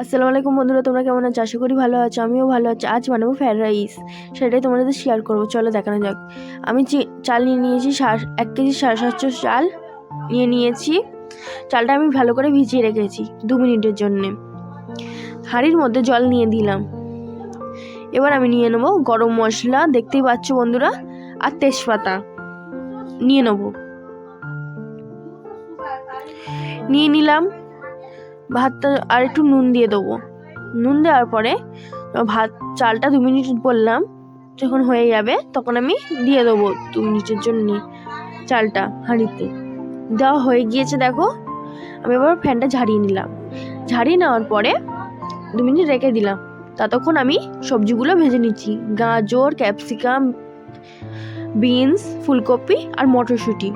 আসসালামু আলাইকুম বন্ধুরা, তোমরা কেমন আছো? আশা করি ভালো আছো, আমিও ভালো আছি। আজ বানাবো ফ্রায়েড রাইস সেটাই তোমাদের শেয়ার করব। চলো দেখানো যাক। আমি চাল নিয়ে নিয়েছি এক কেজি সাড়ে সাতশো চাল নিয়ে নিয়েছি। চালটা আমি ভালো করে ভিজিয়ে রেখেছি দু মিনিটের জন্যে। হাঁড়ির মধ্যে জল নিয়ে দিলাম। এবার আমি নিয়ে নেব গরম মশলা। দেখতেই পাচ্ছ বন্ধুরা? আর তেজপাতা। নিয়ে নেব। নিয়ে নিলাম। ভাতটা আর একটু নুন দিয়ে দেবো। নুন দেওয়ার পরে ভাত, চালটা দু মিনিট বললাম, যখন হয়ে যাবে তখন আমি দিয়ে দেবো দু মিনিটের জন্য চালটা হাঁড়িতে। দেওয়া হয়ে গিয়েছে দেখো, আমি এবার ফ্যানটা ঝাড়িয়ে নিলাম। ঝাড়িয়ে নেওয়ার পরে দু মিনিট রেখে দিলাম। ততক্ষণ আমি সবজিগুলো ভেজে নিচ্ছি। গাজর, ক্যাপসিকাম, বিনস, ফুলকপি আর মটরশুঁটি।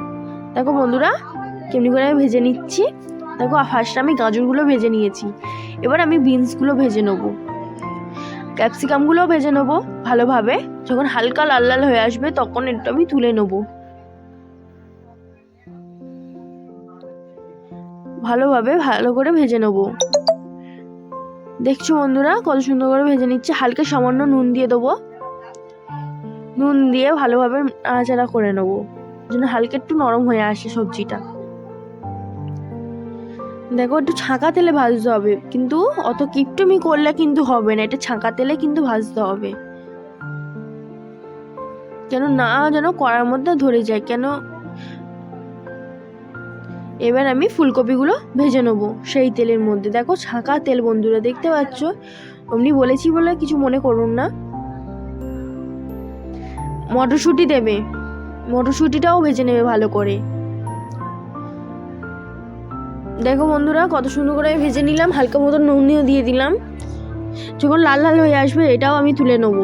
দেখো বন্ধুরা, কেমনি করে আমি ভেজে নিচ্ছি। দেখো ফার্স্ট আমি গাজরগুলো ভেজে নিয়েছি। এবার আমি বিনসগুলো ভেজে নেব। ক্যাপসিকামগুলোও ভেজে নেব ভালোভাবে। যখন হালকা লাল লাল হয়ে আসবে, তখন একটু আমি তুলে নেব। ভালোভাবে ভালো করে ভেজে নেব। দেখছ বন্ধুরা, কত সুন্দর করে ভেজে নিচ্ছে। হালকা সামান্য নুন দিয়ে দেবো। নুন দিয়ে ভালোভাবে নাড়াচাড়া করে নেব। যেন হালকা একটু নরম হয়ে আসে সবজিটা। দেখো, একটু ছাঁকা তেলে ভাজতে হবে। কিন্তু অত কিপটমি করলে কিন্তু হবে না, এটা ছাঁকা তেলে কিন্তু ভাজতে হবে। যেন না যেন কড়ার মধ্যে ধরে যায়, কেন এবার আমি ফুলকপিগুলো ভেজে নেব সেই তেলের মধ্যে। দেখো, ছাঁকা তেল বন্ধুরা, দেখতে পাচ্ছ? অমনি বলেছি বলে কিছু মনে করুন না। মটরশুঁটি দেবে। মটরশুঁটিটাও ভেজে নেবে ভালো করে। দেখো বন্ধুরা, কত সুন্দর করে ভেজে নিলাম, হালকা মতো নুনিও দিয়ে দিলাম। যখন লাল লাল হয়ে আসবে, এটাও আমি তুলে নেব।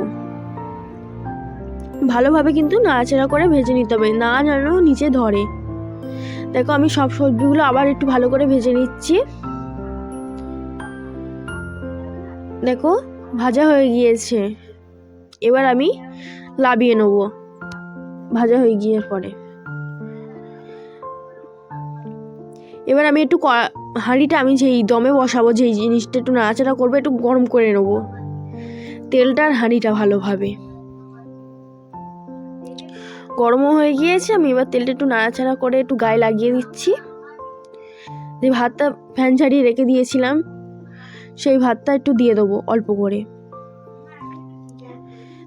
ভালোভাবে কিন্তু নাড়াচাড়া করে ভেজে নিতে হবে, না যেন নিচে ধরে। দেখো, আমি সব সবজিগুলো আবার একটু ভালো করে ভেজে নিচ্ছি। দেখো, ভাজা হয়ে গিয়েছে। এবার আমি লাবিয়ে নেব, ভাজা হয়ে গিয়ে পরে। এবার আমি একটু হাঁড়িটা আমি যেই দমে বসাবো, যেই জিনিসটা একটু নাড়াচাড়া করব, একটু গরম করে নেব। তেলটা আর হাঁড়িটা ভালোভাবে। গরমও হয়ে গিয়েছে, আমি এবার তেলটা একটু নাড়াচাড়া করে একটু গায়ে লাগিয়ে দিচ্ছি। যে ভাতটা ফ্যান ছাড়িয়ে রেখে দিয়েছিলাম, সেই ভাতটা একটু দিয়ে দেবো অল্প করে।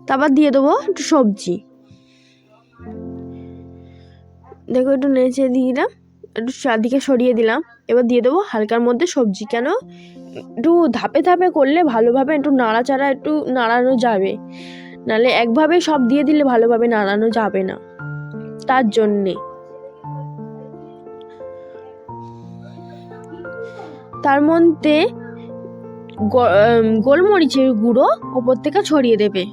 তারপর দিয়ে দেবো একটু সবজি। দেখো একটু নেচে দিয়ে দিলাম। একটু চারদিকে সরিয়ে দিলাম। এবার দিয়ে দেবো হালকার মধ্যে সবজি। কেন? একটু ধাপে ধাপে করলে ভালোভাবে একটু নাড়াচাড়া একটু নাড়ানো যাবে। নাহলে একভাবে সব দিয়ে দিলে ভালোভাবে নাড়ানো যাবে না। তার জন্যে। তার মধ্যে গোলমরিচের গুঁড়ো ওপর থেকে ছড়িয়ে দেবে।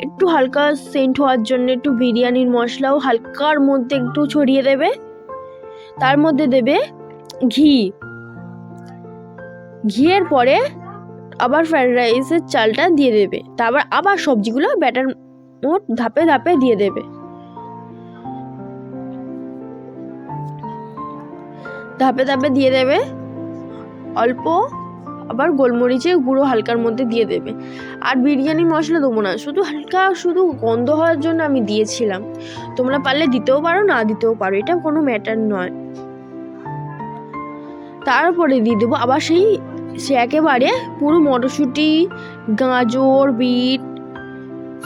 একটু হালকা সেন্ট হওয়ার জন্য একটু বিরিয়ানির মশলাও হালকার মধ্যে একটু ছড়িয়ে দেবে। তার মধ্যে দেবে ঘি। ঘিয়ের পরে আবার ফ্রায়েড রাইসের চালটা দিয়ে দেবে। তারপর আবার সবজিগুলো ব্যাটার মোট ধাপে ধাপে দিয়ে দেবে। ধাপে ধাপে দিয়ে দেবে অল্প আবার গোলমরিচের গুঁড়ো হালকার মধ্যে দিয়ে দেবে। আর বিরিয়ানি মশলা দেবো না, শুধু হালকা শুধু গন্ধ হওয়ার জন্য আমি দিয়েছিলাম। তোমরা পারলে দিতেও পারো, না দিতেও পারো, এটা কোনো ম্যাটার নয়। তারপরে দিয়ে দেবো আবার সেই, সে একেবারে পুরো মটরশুঁটি, গাজর, বিট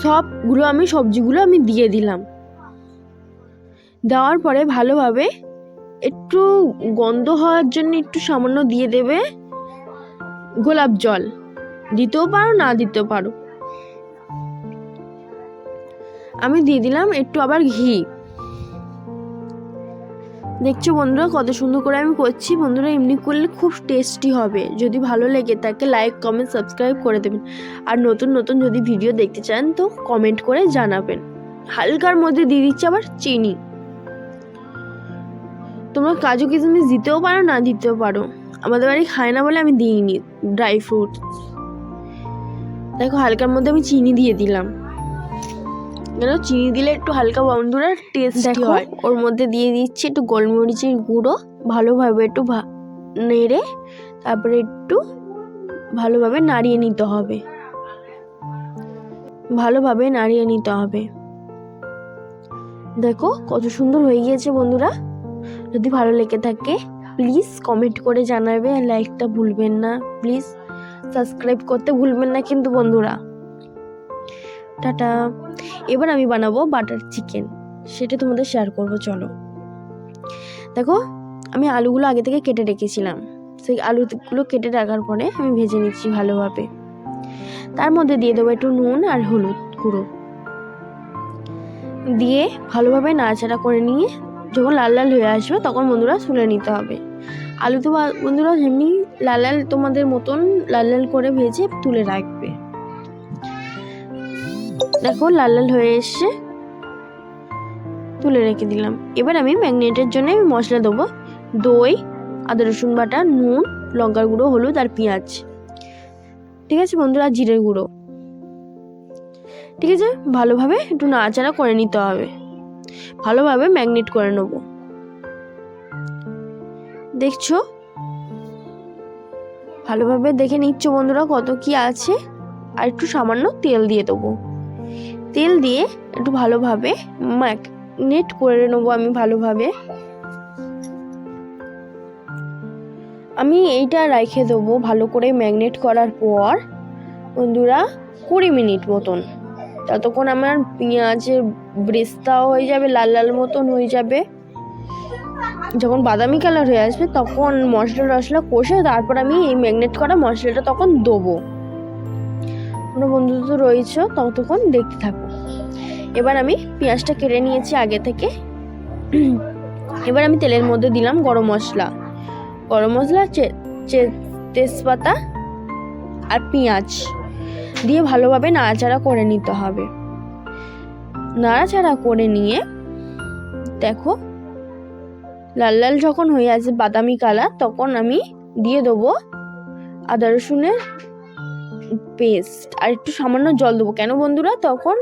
সবগুলো আমি, সবজিগুলো আমি দিয়ে দিলাম। দেওয়ার পরে ভালোভাবে একটু গন্ধ হওয়ার জন্য একটু সামান্য দিয়ে দেবে। গোলাপ জল। দিতেও পারো, না দিতেও পারো। আমি দিয়ে দিলাম একটু আবার ঘি। দেখছ বন্ধুরা, কত সুন্দর করে আমি করছি। বন্ধুরা, এমনি করলে খুব টেস্টি হবে। যদি ভালো লেগে থাকে লাইক কমেন্ট সাবস্ক্রাইব করে দেবেন। আর নতুন নতুন যদি ভিডিও দেখতে চান, তো কমেন্ট করে জানাবেন। হালকার মধ্যে দিয়ে দিচ্ছি আবার চিনি। তোমরা কাজু কিশমিশ দিতেও পারো, না দিতেও পারো। আমাদের বাড়ি খায় না বলে আমি দিইনি ড্রাই ফ্রুট দেখো হালকার মধ্যে আমি চিনি দিয়ে দিলাম। কেন চিনি দিলে একটু হালকা বন্ধুরা টেস্ট। হয়। ওর মধ্যে দিয়ে দিচ্ছি একটু গোলমরিচের গুঁড়ো ভালোভাবে একটু নেড়ে তারপরে একটু ভালোভাবে নাড়িয়ে নিতে হবে। ভালোভাবে নাড়িয়ে নিতে হবে। দেখো কত সুন্দর হয়ে গিয়েছে বন্ধুরা। যদি ভালো লেগে থাকে প্লিজ কমেন্ট করে জানাবে আর লাইকটা ভুলবেন না। প্লিজ সাবস্ক্রাইব করতে ভুলবেন না কিন্তু বন্ধুরা। টাটা। এবার আমি বানাবো বাটার চিকেন সেটা তোমাদের শেয়ার করব, চলো। দেখো, আমি আলুগুলো আগে থেকে কেটে রেখেছিলাম। সেই আলুগুলো কেটে রাখার পরে আমি ভেজে নিচ্ছি ভালোভাবে। তার মধ্যে দিয়ে দেবো একটু নুন আর হলুদ গুঁড়ো। দিয়ে ভালোভাবে নাড়াচাড়া করে নিয়ে যখন লাল লাল হয়ে আসবে তখন বন্ধুরা তুলে নিতে হবে। আলু তো বন্ধুরা এমনি লাল লাল তোমাদের মতন লাল লাল করে ভেজে তুলে রাখবে। দেখো লাল লাল হয়ে এসছে। তুলে রেখে দিলাম। এবার আমি ম্যাগনেটের জন্য আমি মশলা দেবো। দই, আদা, রসুন বাটা, নুন, লঙ্কার গুঁড়ো, হলুদ আর পেঁয়াজ। ঠিক আছে বন্ধুরা জিরের গুঁড়ো। ঠিক আছে, ভালোভাবে একটু নাড়াচাড়া করে নিতে হবে। ভালোভাবে ম্যাগনেট করে নেব। দেখছ? ভালোভাবে দেখে নিচ্ছ বন্ধুরা কত কি আছে। আর একটু সামান্য তেল দিয়ে দেবো। তেল দিয়ে একটু ভালোভাবে ম্যাগনেট করে নেব আমি ভালোভাবে। আমি এইটা রেখে দেবো ভালো করে ম্যাগনেট করার পর। বন্ধুরা, কুড়ি মিনিট মতন। ততক্ষণ আমার পেঁয়াজের ব্রেস্তাও হয়ে যাবে, লাল লাল মতন হয়ে যাবে। যখন বাদামি কালার হয়ে আসবে তখন মশলা টশলা কষে তারপর আমি এই ম্যাগনেট করা মশলাটা তখন দেবো। কোনো বন্ধু তো রয়েছে, ততক্ষণ দেখতে থাকো। এবার আমি পেঁয়াজটা কেটে নিয়েছি আগে থেকে। এবার আমি তেলের মধ্যে দিলাম গরম মশলা। গরম মশলা তেজপাতা আর পেঁয়াজ দিয়ে ভালোভাবে নাড়াচাড়া করে নিতে হবে। নাড়াচাড়া করে নিয়ে দেখো লাল লাল যখন হয়ে আছে বাদামি কালার, তখন আমি দিয়ে দেবো আদা রসুনের পেস্ট আর একটু সামান্য জল দেবো। কেন বন্ধুরা? তখন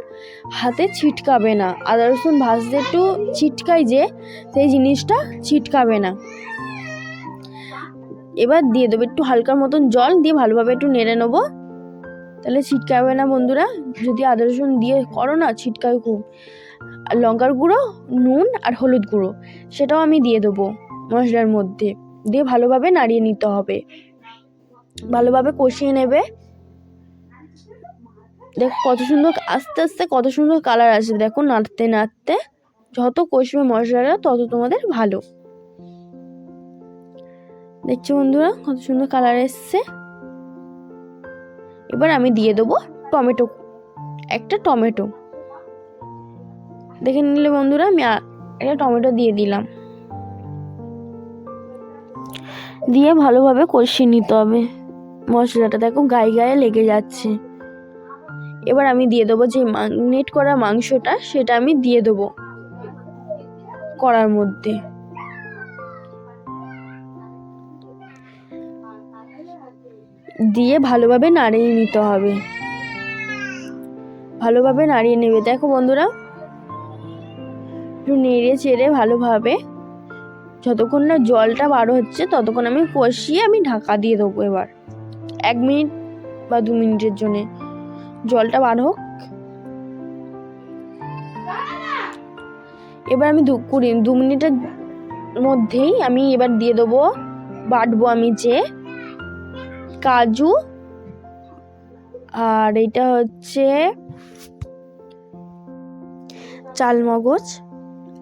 হাতে ছিটকাবে না। আদা রসুন ভাজতে একটু ছিটকাই যে, সেই জিনিসটা ছিটকাবে না। এবার দিয়ে দেবো একটু হালকার মতন জল দিয়ে ভালোভাবে একটু নেড়ে নেব। তাহলে ছিটকাবে না বন্ধুরা। যদি আদা রসুন দিয়ে করো না ছিটকায় খুব। লঙ্কার গুঁড়ো, নুন আর হলুদ গুঁড়ো। সেটাও আমি দিয়ে দেবো মশলার মধ্যে। দিয়ে ভালোভাবে নাড়িয়ে নিতে হবে। ভালোভাবে কষিয়ে নেবে। দেখো কত সুন্দর, আস্তে আস্তে কত সুন্দর কালার আসবে দেখো নাড়তে নাড়তে যত কষবে মশলাটা, তত তোমাদের ভালো। দেখছ বন্ধুরা, কত সুন্দর কালার এসছে। এবার আমি দিয়ে দেবো টমেটো, একটা টমেটো। দেখে নিলে বন্ধুরা, আমি একটা টমেটো দিয়ে দিলাম। দিয়ে ভালোভাবে কষিয়ে নিতে হবে। মশলাটা দেখো গায়ে গায়ে লেগে যাচ্ছে। এবার আমি দিয়ে দেবো যে ম্যাগনেট করা মাংসটা, সেটা আমি দিয়ে দেবো কড়ার মধ্যে। দিয়ে ভালোভাবে নাড়িয়ে নিতে হবে। ভালোভাবে নাড়িয়ে নেবে। দেখো বন্ধুরা একটু নেড়ে চেড়ে ভালোভাবে যতক্ষণ না জলটা বার হচ্ছে ততক্ষণ আমি কষিয়ে আমি ঢাকা দিয়ে দেবো এবার। এক মিনিট বা দু মিনিটের জন্যে জলটা বার হোক। এবার আমি দু কুড়ি, দু মিনিটের মধ্যেই আমি এবার দিয়ে দেবো, বাটবো আমি যে কাজু। আর এটা হচ্ছে চালমগজ।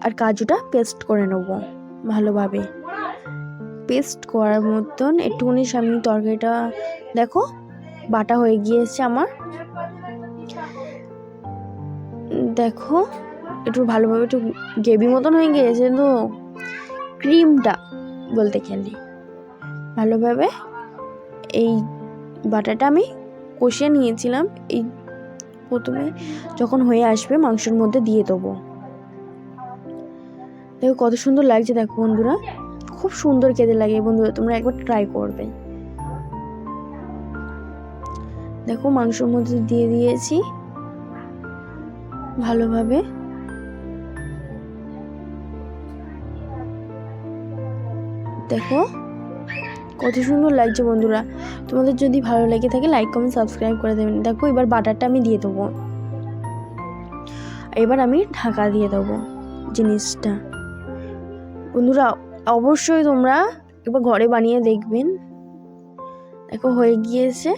আর কাজুটা পেস্ট করে নেব ভালোভাবে। পেস্ট করার মতন একটুখানি সামনে তরকারিটা, দেখো, বাটা হয়ে গিয়েছে আমার। দেখো, একটু ভালোভাবে একটু গ্রেভি মতন হয়ে গিয়েছে তো, ক্রিমটা বলতে গেলে। ভালোভাবে এই বাটাটা আমি কষিয়ে নিয়েছিলাম। এই প্রথমে যখন হয়ে আসবে মাংসের মধ্যে দিয়ে দেবো। দেখো কত সুন্দর লাগছে দেখো বন্ধুরা। খুব সুন্দর খেতে লাগে বন্ধুরা, তোমরা একবার ট্রাই করবে। দেখো মাংসের মধ্যে দিয়ে দিয়েছি ভালোভাবে। দেখো কত সুন্দর লাগছে বন্ধুরা। তোমাদের যদি ভালো লেগে থাকে লাইক কমেন্ট সাবস্ক্রাইব করে দেবেন। দেখো এবার বাটারটা আমি দিয়ে দেবো। এবার আমি ঢাকা দিয়ে দেবো জিনিসটা। বন্ধুরা, অবশ্যই তোমরা একবার ঘরে বানিয়ে দেখবেন। দেখো, হয়ে গিয়েছে।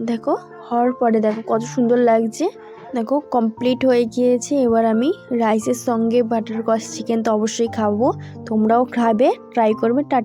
দেখো, হওয়ার পরে দেখো, কত সুন্দর লাগছে। দেখো কমপ্লিট হয়ে গিয়েছে। এবার আমি রাইসের সঙ্গে বাটার কস চিকেন তো অবশ্যই খাব। তোমরাও খাবে ট্রাই করবে, টাটা।